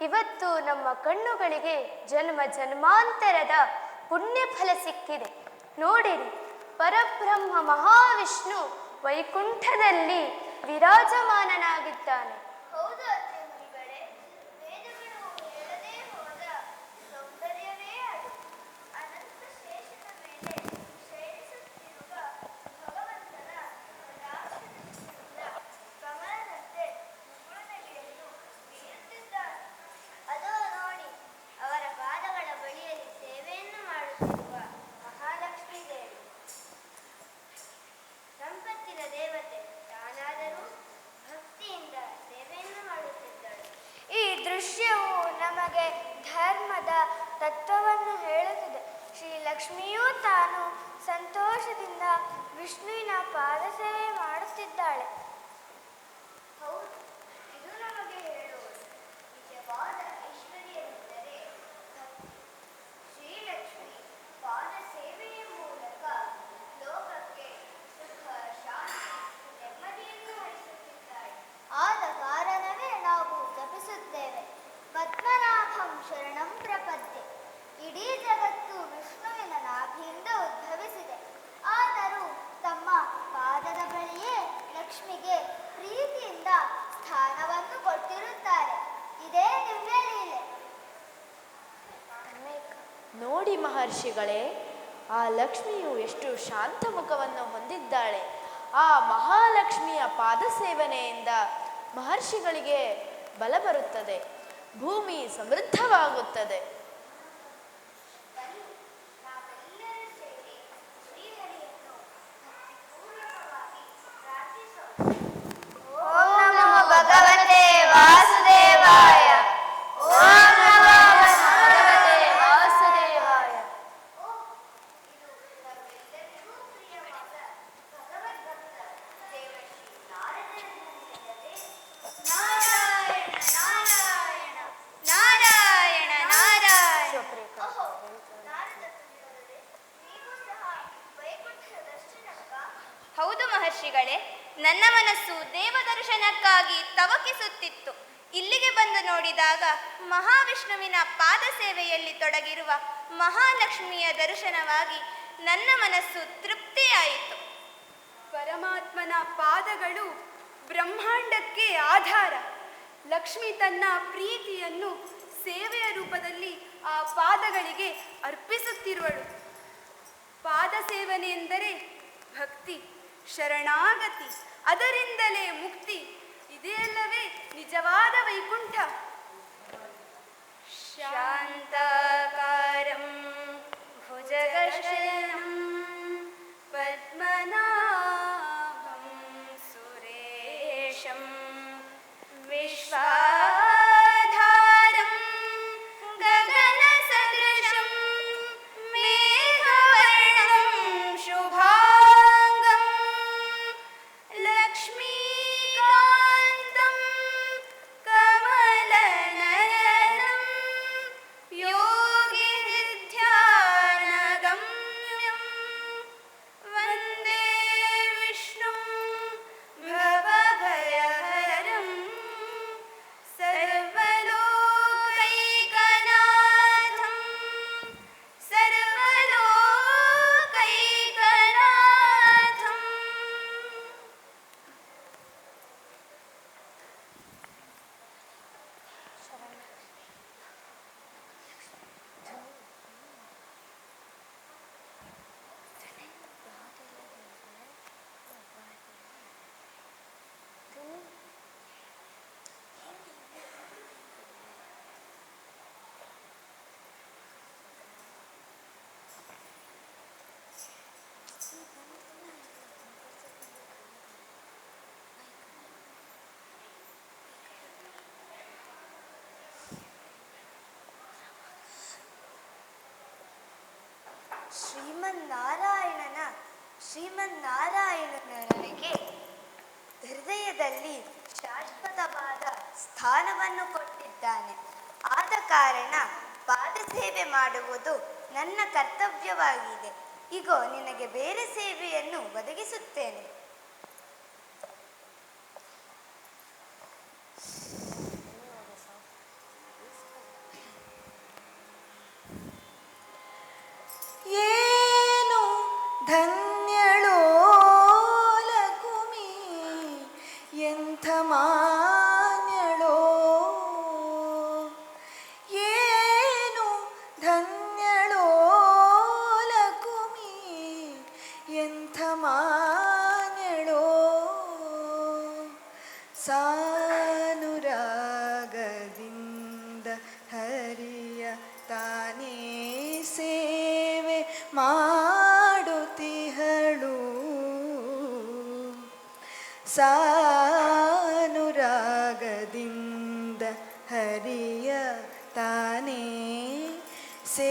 ಇವತ್ತು ನಮ್ಮ ಕಣ್ಣುಗಳಿಗೆ ಜನ್ಮ ಜನ್ಮಾಂತರದ ಪುಣ್ಯ ಫಲ ಸಿಕ್ಕಿದೆ. ನೋಡಿರಿ ಪರಬ್ರಹ್ಮ ಮಹಾವಿಷ್ಣು ವೈಕುಂಠದಲ್ಲಿ ವಿರಾಜಮಾನನಾಗಿದ್ದಾನೆ. ವಿಷ್ಣುವಿನ ಪಾದಸೇವೆ ಮಾಡುತ್ತಿದ್ದಾಳೆ. ನೋಡಿ ಮಹರ್ಷಿಗಳೇ, ಆ ಲಕ್ಷ್ಮಿಯು ಎಷ್ಟು ಶಾಂತ ಮುಖವನ್ನು ಹೊಂದಿದ್ದಾಳೆ. ಆ ಮಹಾಲಕ್ಷ್ಮಿಯ ಪಾದ ಸೇವನೆಯಿಂದ ಮಹರ್ಷಿಗಳಿಗೆ ಬಲ ಬರುತ್ತದೆ. ಭೂಮಿ ಸಮೃದ್ಧವಾಗುತ್ತದೆ. ಮಹರ್ಷಿಗಳೇ ನನ್ನ ಮನಸ್ಸು ದೇವದರ್ಶನಕ್ಕಾಗಿ ತವಕಿಸುತ್ತಿತ್ತು. ಇಲ್ಲಿಗೆ ಬಂದು ನೋಡಿದಾಗ ಮಹಾವಿಷ್ಣುವಿನ ಪಾದ ಸೇವೆಯಲ್ಲಿ ತೊಡಗಿರುವ ಮಹಾಲಕ್ಷ್ಮಿಯ ದರ್ಶನವಾಗಿ ನನ್ನ ಮನಸ್ಸು ತೃಪ್ತಿಯಾಯಿತು. ಪರಮಾತ್ಮನ ಪಾದಗಳು ಬ್ರಹ್ಮಾಂಡಕ್ಕೆ ಆಧಾರ. ಲಕ್ಷ್ಮಿ ತನ್ನ ಪ್ರೀತಿಯನ್ನು ಸೇವೆಯ ರೂಪದಲ್ಲಿ ಆ ಪಾದಗಳಿಗೆ ಅರ್ಪಿಸುತ್ತಿರುವಳು. ಪಾದ ಸೇವನೆ ಎಂದರೆ ಭಕ್ತಿ. ಶರಣಾಗತಿ. ಅದರಿಂದಲೇ ಮುಕ್ತಿ. ಇದೆಯಲ್ಲವೇ ನಿಜವಾದ ವೈಕುಂಠ ಶ್ರೀಮನ್ನಾರಾಯಣನ ಶ್ರೀಮನ್ನಾರಾಯಣನಿಗೆ ಹೃದಯದಲ್ಲಿ ಶಾಶ್ವತವಾದ ಸ್ಥಾನವನ್ನು ಕೊಟ್ಟಿದ್ದಾನೆ. ಆದ ಕಾರಣ ಪಾದ ಸೇವೆ ಮಾಡುವುದು ನನ್ನ ಕರ್ತವ್ಯವಾಗಿದೆ. ಇಗೋ, ನಿನಗೆ ಬೇರೆ ಸೇವೆಯನ್ನು ಒದಗಿಸುತ್ತೇನೆ. ಸಾನುರಾಗದಿಂದ ಹರಿಯ ತಾನೇ ಸೇವೆ ಮಾಡುತ್ತಿಹಳು. ಸಾನುರಾಗದಿಂದ ಹರಿಯ ತಾನೇ ಸೇ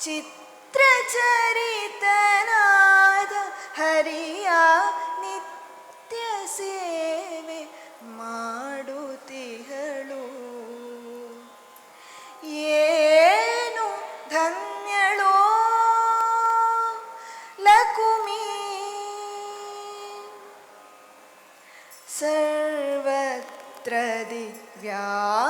ಚಿತ್ರಚರಿತನಾದ ಹರಿಯ ನಿತ್ಯ ಸೇವೆ ಮಾಡುತ್ತಿಹಳು ಏನು ಧನ್ಯಳೋ ಲಕುಮಿ ಸರ್ವತ್ರ ದಿವ್ಯಾಪ್ತನಾದ